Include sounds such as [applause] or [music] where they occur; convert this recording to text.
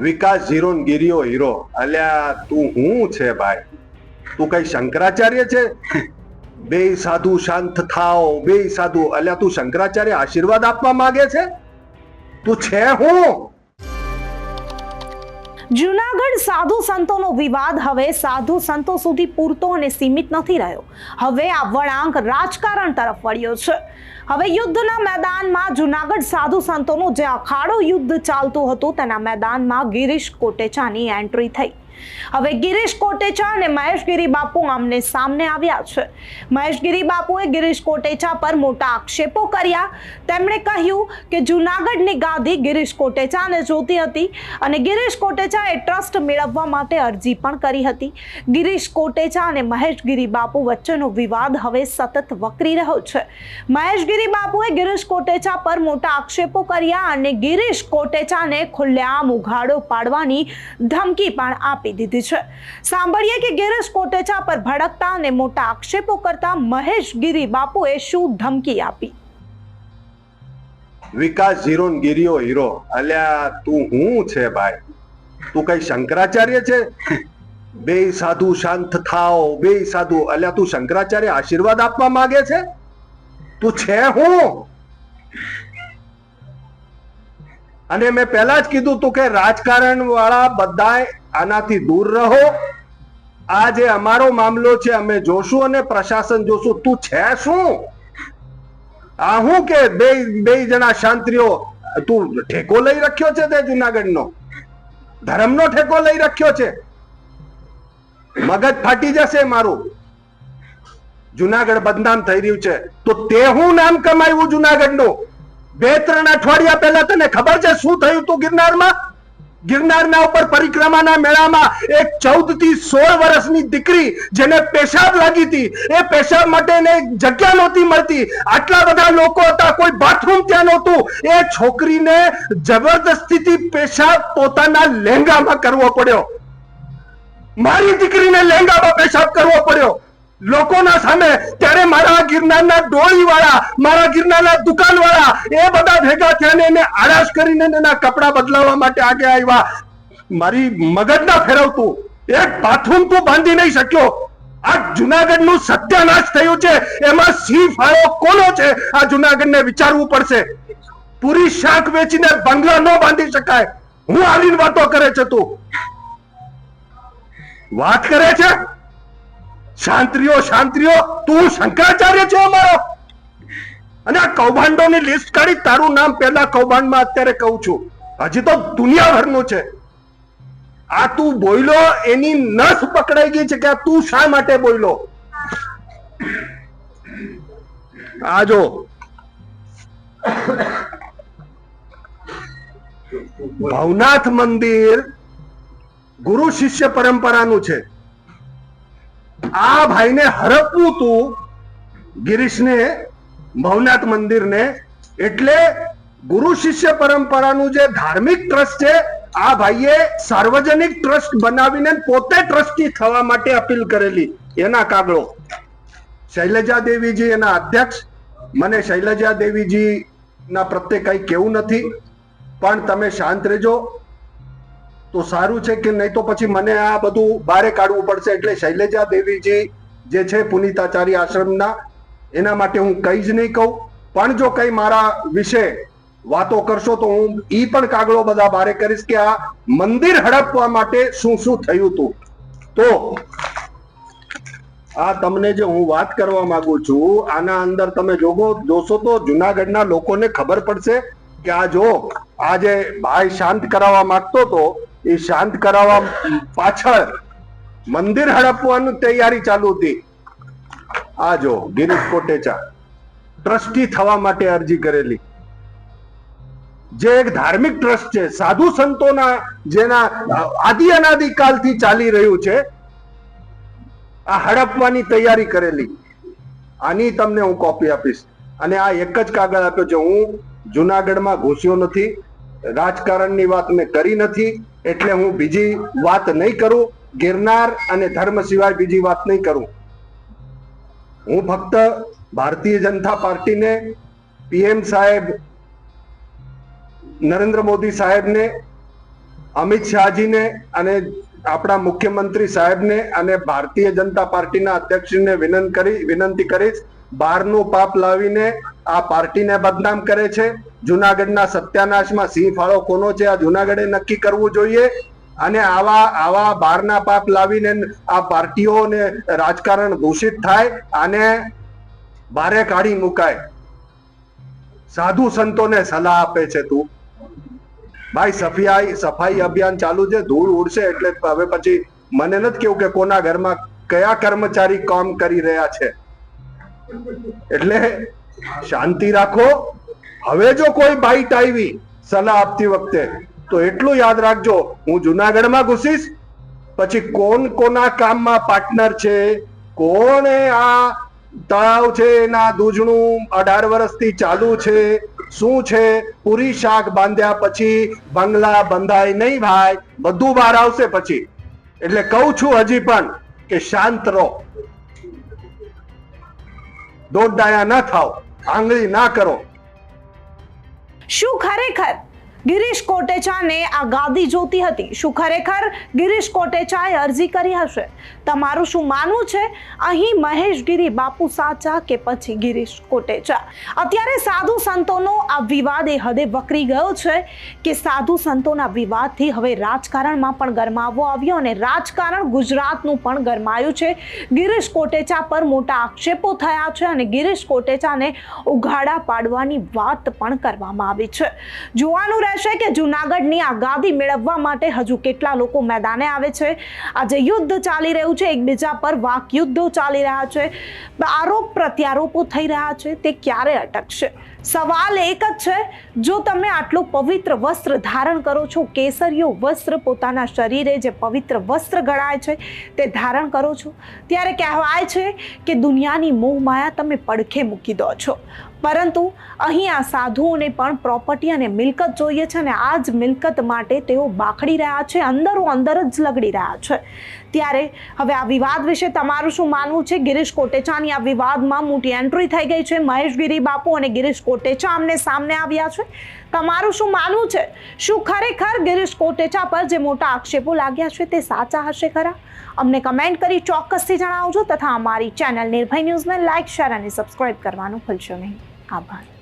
વિકાસ zero ગીરીઓ hero. અલ્યા, તું હું છે ભાઈ? તું કઈ શંકરાચાર્ય છે? [laughs] બે સાધુ શાંત થાઓ બે સાધુ. અલ્યા, તું શંકરાચાર્ય આશીર્વાદ આપવા માંગે છે? તું છે હું? જુનાગઢ સાધુ સંતોનો વિવાદ હવે સાધુ સંતો સુધી પૂરતો અને સીમિત નથી રહ્યો. હવે આ વળાંક રાજકારણ તરફ વળ્યો છે. હવે યુદ્ધના મેદાનમાં જુનાગઢ સાધુ સંતોનું જે અખાડો યુદ્ધ ચાલતું હતું, તેના મેદાનમાં ગિરીશ કોટેચાની એન્ટ્રી થઈ. હવે ગિરીશ કોટેચા અને મહેશગીરી બાપુ આમને સામને આવ્યા છે. મહેશગીરી બાપુએ ગિરીશ કોટેચા પર મોટા આક્ષેપો કર્યા. તેમણે કહ્યું કે જુનાગઢની ગાદી ગિરીશ કોટેચાને જોતી હતી અને ગિરીશ કોટેચાએ ટ્રસ્ટ મેળવવા માટે અરજી પણ કરી હતી. ગિરીશ કોટેચા અને મહેશગીરી બાપુ વચ્ચેનો વિવાદ હવે સતત વકરી રહ્યો છે. મહેશગીરી બાપુએ ગિરીશ કોટેચા પર મોટા આક્ષેપો કર્યા અને ગિરીશ કોટેચાને ખુલ્લેઆમ ઉઘાડો પાડવાની ધમકી પણ આપી દીધી છે. સાંભળીએ કે ગિરીશ કોટેચા પર ભડકતા અને મોટા આક્ષેપો કરતા મહેશગીરી બાપુએ શું ધમકી આપી? વિકાસ ઝીરો ને ગિરિયો હીરો. અલ્યા, તું હું છે ભાઈ? તું કઈ શંકરાચાર્ય છે? બે સાધુ શાંત થાઓ, બે સાધુ. અલ્યા, તું શંકરાચાર્ય આશીર્વાદ આપવા માંગે છે? તું છે હું? અને મેં પહેલા જ કીધું તું કે રાજકારણ વાળા બધાય આનાથી દૂર રહો. આ જે અમારો મામલો છે, અમે જોશું અને પ્રશાસન જોશું. તું છે શું? આ હું કે બે બે જણા શાંતિઓ, તું ઠેકો લઈ રાખ્યો છે તે જુનાગઢનો? ધર્મનો ઠેકો લઈ રાખ્યો છે? મગજ ફાટી જશે મારું. જુનાગઢ બદનામ થઈ રહ્યું છે. તો તે હું નામ કમાયું જુનાગઢનું? બે, ત્રણ અઠવાડિયા પહેલા તને ખબર છે શું થયું તું ગિરનારમાં? ગિરનારના ઉપર પરિક્રમાના મેળામાં એક ચૌદથી સોળ વર્ષની દીકરી જેને પેશાબ લાગી હતી, એ પેશાબ માટે એને જગ્યા નહોતી મળતી. આટલા બધા લોકો હતા, કોઈ બાથરૂમ ત્યાં નહોતું. એ છોકરીને જબરદસ્તીથી પેશાબ પોતાના લહેંગામાં કરવો પડ્યો. મારી દીકરીને લહેંગામાં પેશાબ કરવો પડ્યો. લોકોના સામે ત્યારે મારા ગિરનારના ડોળી વાળા મારા ગિરનારના દુકાન વાળા એ બધા ભેગા થયા એને આળસ કરીને એના કપડા બદલાવવા માટે આગે આવ્યા. મારી મગજ ના ફેરવતું. એક બાથરૂમ તું બાંધી નહીં શક્યો. આ જુનાગઢનું સત્યાનાશ થયું છે. એમાં સિંહ ફાળો કોનો છે? આ જુનાગઢ ને વિચારવું પડશે. પૂરી શાક વેચીને બંગલા ન બાંધી શકાય. હું આવીને વાતો કરે છે તું. વાત કરે છે? શાંત્રીઓ શાંત્રીઓ તું શંકરાચાર્ય છે અમારો. અને આ કૌભાંડોની લિસ્ટ કાઢી તારું નામ પહેલા કૌભાંડમાં અત્યારે કહું છું. હજી તો દુનિયાભરનું છે. આ તું બોયલો, એની નસ પકડાઈ ગઈ છે કે તું શા માટે બોયલો? આ જો. ભવનાથ મંદિર ગુરુ શિષ્ય પરંપરાનું છે. આ ભાઈને હરપવું તું ગિરીશને, ભવનાથ મંદિરને, એટલે ગુરુ શિષ્ય પરંપરાનું જે ધાર્મિક ટ્રસ્ટ છે, આ ભાઈએ સાર્વજનિક ટ્રસ્ટ બનાવીને પોતે ટ્રસ્ટી થવા માટે અપીલ કરેલી. એના કાગળો. શૈલજા દેવીજી એના અધ્યક્ષ. મને શૈલજા દેવીજી ના પ્રત્યે કઈ કેવું નથી. પણ તમે શાંત રહેજો. તો સારું છે કે નહીં તો પછી મને આ બધું બારે કાઢવું પડશે એટલે શૈલેજા દેવીજી જે છે પુનિતાચાર્ય આશ્રમના, એના માટે હું કઈ જ નહીં કહું. પણ જો કઈ મારા વિશે વાતો કરશો તો હું ઈ પણ કાગળો બધા બારે કરીશ કે આ મંદિર હડપવા માટે શું શું થયું હતું તો આ તમને જે હું વાત કરવા માંગુ છું, આના અંદર તમે જોગો, જોશો તો જુનાગઢના લોકોને ખબર પડશે કે આ જો આ જે ભાઈ શાંત કરાવવા માંગતો હતો એ શાંત કરાવવા પાછળ મંદિર હડપવાની તૈયારી ચાલુ હતી. આ જો, ગિરીશ કોટેચા, ટ્રસ્ટી થવા માટે અરજી કરેલી. જે એક ધાર્મિક ટ્રસ્ટ છે, સાધુ સંતોના જેના આદિ અનાદિ કાલથી ચાલી રહ્યું છે, આ હડપવાની તૈયારી કરેલી. આની તમને હું કોપી આપીશ. અને આ એક જ કાગળ આપ્યો છે, હું જુનાગઢમાં ઘૂસ્યો નથી, રાજકારણની વાત મેં કરી નથી એટલે હું બીજી વાત નહીં કરું, ગિરનાર અને ધર્મ સિવાય બીજી વાત નહીં કરું. હું ફક્ત ભારતીય જનતા પાર્ટીને પીએમ સાહેબ નરેન્દ્ર મોદી સાહેબને, અમિત શાહજીને અને આપણા મુખ્યમંત્રી સાહેબને અને ભારતીય જનતા પાર્ટીના અધ્યક્ષને વિનંતી કરી, વિનંતી કરીશ બહારનું પાપ લાવીને આ પાર્ટીને બદનામ કરે છે. જુનાગઢના સત્યાનાશમાં સિંહ ફાળો કોનો છે? આ જુનાગઢે નક્કી કરવું જોઈએ. અને આવા આવા બહારના પાપ લાવીને આ પાર્ટીઓને રાજકારણ દૂષિત થાય અને ભારે કાઢી મુકાય. સાધુ સંતોને સલાહ આપે છે તું. ભાઈ, સફાઈ સફાઈ અભિયાન ચાલુ છે. ધૂળ ઉડશે એટલે હવે પછી મને નથી કેવું કે કોના ઘરમાં કયા કર્મચારી કામ કરી રહ્યા છે. એટલે શાંતિ રાખો. હવે જો કોઈ બાઈટ આવી, સલાહ આપતી વખતે, તો એટલું યાદ રાખજો, હું જુનાગઢમાં ઘૂસીશ, પછી કોણ કોના કામમાં પાર્ટનર છે, કોણે આ તળાવ છે, એના દૂજણું અઢાર વર્ષથી ચાલુ છે, શું છે, પૂરી શાક બાંધ્યા પછી બંગલા બંધાય નહીં ભાઈ, બધું બહાર આવશે પછી. એટલે કહું છું હજી પણ કે શાંત રહો. દોડડાયા ન થાવ આંગળી ના કરો. શું ખરેખર? ગિરીશ કોટેચાને આ ગાદી જોતી હતી. શું ખરેખર ગિરીશ કોટેચાએ અરજી કરી હશે? તમારું શું માનવું છે? અહીં મહેશ ગિરી બાપુ સાચા કે પછી ગિરીશ કોટેચા? અત્યારે સાધુ સંતોનો આ વિવાદ એ હદે વકરી ગયો છે કે સાધુ સંતોના વિવાદથી હવે રાજકારણમાં પણ ગરમાવો આવ્યો અને રાજકારણ ગુજરાતનું પણ ગરમાયું છે. ગિરીશ કોટેચા પર મોટા આક્ષેપો થયા છે અને ગિરીશ કોટેચાને ઉઘાડા પાડવાની વાત પણ કરવામાં આવી છે. જોવાનું રહેશે કે જુનાગઢની આ ગાદી મેળવવા માટે હજુ કેટલા લોકો મેદાને આવે છે? આજે યુદ્ધ ચાલી રહ્યું છે, એકબીજા પર વાક યુદ્ધો ચાલી રહ્યા છે. આરોપ પ્રત્યારોપો થઈ રહ્યા છે, તે ક્યારે અટકશે? સવાલ એક જ છે, જો તમે આટલું પવિત્ર વસ્ત્ર ધારણ કરો છો કેસરીયો વસ્ત્ર પોતાના શરીરે જે પવિત્ર વસ્ત્ર ગણાય છે, તે ધારણ કરો છો, ત્યારે કહેવાય છે કે દુનિયાની મોહમાયા તમે પડખે મૂકી દો છો. પરંતુ અહીં આ સાધુઓને પણ પ્રોપર્ટી અને મિલકત જોઈએ છે અને આ જ મિલકત માટે તેઓ બાખડી રહ્યા છે, અંદરો અંદર જ લગડી રહ્યા છે. ત્યારે હવે આ વિવાદ વિશે તમારું શું માનવું છે? ગિરીશ કોટેચાની આ વિવાદમાં મોટી એન્ટ્રી થઈ ગઈ છે, મહેશગીરી બાપુ અને ગિરીશ કોટેચા આમને સામને આવ્યા છે. તમારું શું માનવું છે? શું ખરેખર ગિરીશ કોટેચા પર જે મોટા આક્ષેપો લાગ્યા છે તે સાચા હશે ખરા? અમને કમેન્ટ કરી ચોક્કસથી જણાવજો તથા અમારી ચેનલ નિર્ભય ન્યૂઝને લાઇક શેર અને સબસ્ક્રાઇબ કરવાનું ભૂલશો નહીં. આભાર.